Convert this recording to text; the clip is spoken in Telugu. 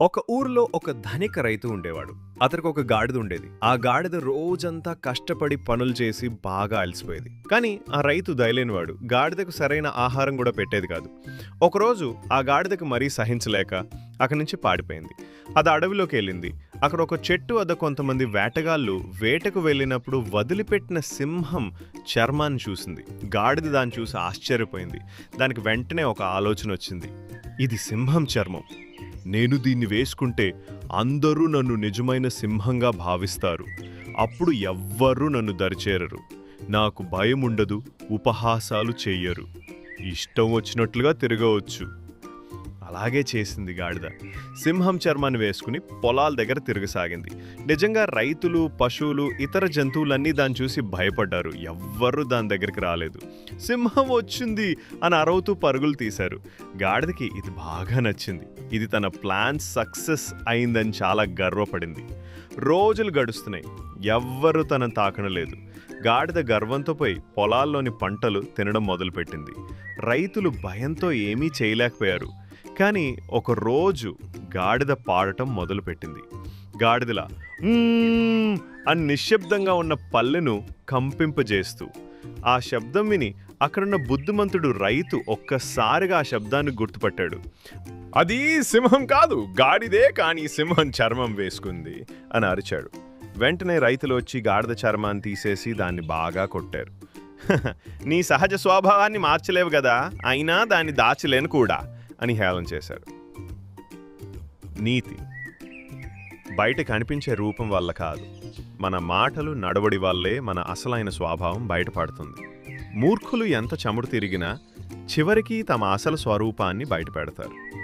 ఒక ఊర్లో ఒక ధనిక రైతు ఉండేవాడు. అతనికి ఒక గాడిద ఉండేది. ఆ గాడిద రోజంతా కష్టపడి పనులు చేసి బాగా అలసిపోయేది. కానీ ఆ రైతు దయలేనివాడు. గాడిదకు సరైన ఆహారం కూడా పెట్టేది కాదు. ఒకరోజు ఆ గాడిదకు మరీ సహించలేక అక్కడి నుంచి పాడిపోయింది అది అడవిలోకి వెళ్ళింది. అక్కడ ఒక చెట్టు వద్ద కొంతమంది వేటగాళ్ళు వేటకు వెళ్ళినప్పుడు వదిలిపెట్టిన సింహం చర్మాన్ని చూసింది. గాడిద దాన్ని చూసి ఆశ్చర్యపోయింది. దానికి వెంటనే ఒక ఆలోచన వచ్చింది. ఇది సింహం చర్మం. నేను దీన్ని వేసుకుంటే అందరూ నన్ను నిజమైన సింహంగా భావిస్తారు. అప్పుడు ఎవ్వరూ నన్ను దరిచేరరు. నాకు భయం ఉండదు ఉపహాసాలు చెయ్యరు ఇష్టం వచ్చినట్లుగా తిరగవచ్చు. అలాగే చేసింది గాడిద. సింహం చర్మాన్ని వేసుకుని పొలాల దగ్గర తిరగసాగింది. నిజంగా రైతులు పశువులు ఇతర జంతువులన్నీ దాన్ని చూసి భయపడ్డారు. ఎవ్వరూ దాని దగ్గరికి రాలేదు. సింహం వచ్చింది అని అరవుతూ పరుగులు తీశారు. గాడిదకి ఇది బాగా నచ్చింది. ఇది తన ప్లాన్ సక్సెస్ అయిందని చాలా గర్వపడింది. రోజులు గడుస్తున్నాయి. ఎవ్వరూ తనను తాకనలేదు గాడిద గర్వంతో పోయి పొలాల్లోని పంటలు తినడం మొదలుపెట్టింది. రైతులు భయంతో ఏమీ చేయలేకపోయారు. కానీ ఒకరోజు గాడిద పాడటం మొదలుపెట్టింది. గాడిదల అని నిశ్శబ్దంగా ఉన్న పల్లెను కంపింపజేస్తూ ఆ శబ్దం విని అక్కడున్న బుద్ధిమంతుడు రైతు ఒక్కసారిగా ఆ శబ్దాన్ని గుర్తుపట్టాడు. అది సింహం కాదు గాడిదే కానీ సింహం చర్మం వేసుకుంది అని అరిచాడు. వెంటనే రైతులు వచ్చి గాడిద చర్మాన్ని తీసేసి దాన్ని బాగా కొట్టారు. నీ సహజ స్వభావాన్ని మార్చలేవు కదా అయినా దాన్ని దాచలేను కూడా. అని హేళన చేశారు నీతి. బయట కనిపించే రూపం వల్ల కాదు. మన మాటలు నడవడి వల్లే మన అసలైన స్వభావం బయటపడుతుంది. మూర్ఖులు ఎంత చమురు తిరిగినా చివరికి తమ అసలు స్వరూపాన్ని బయటపెడతారు.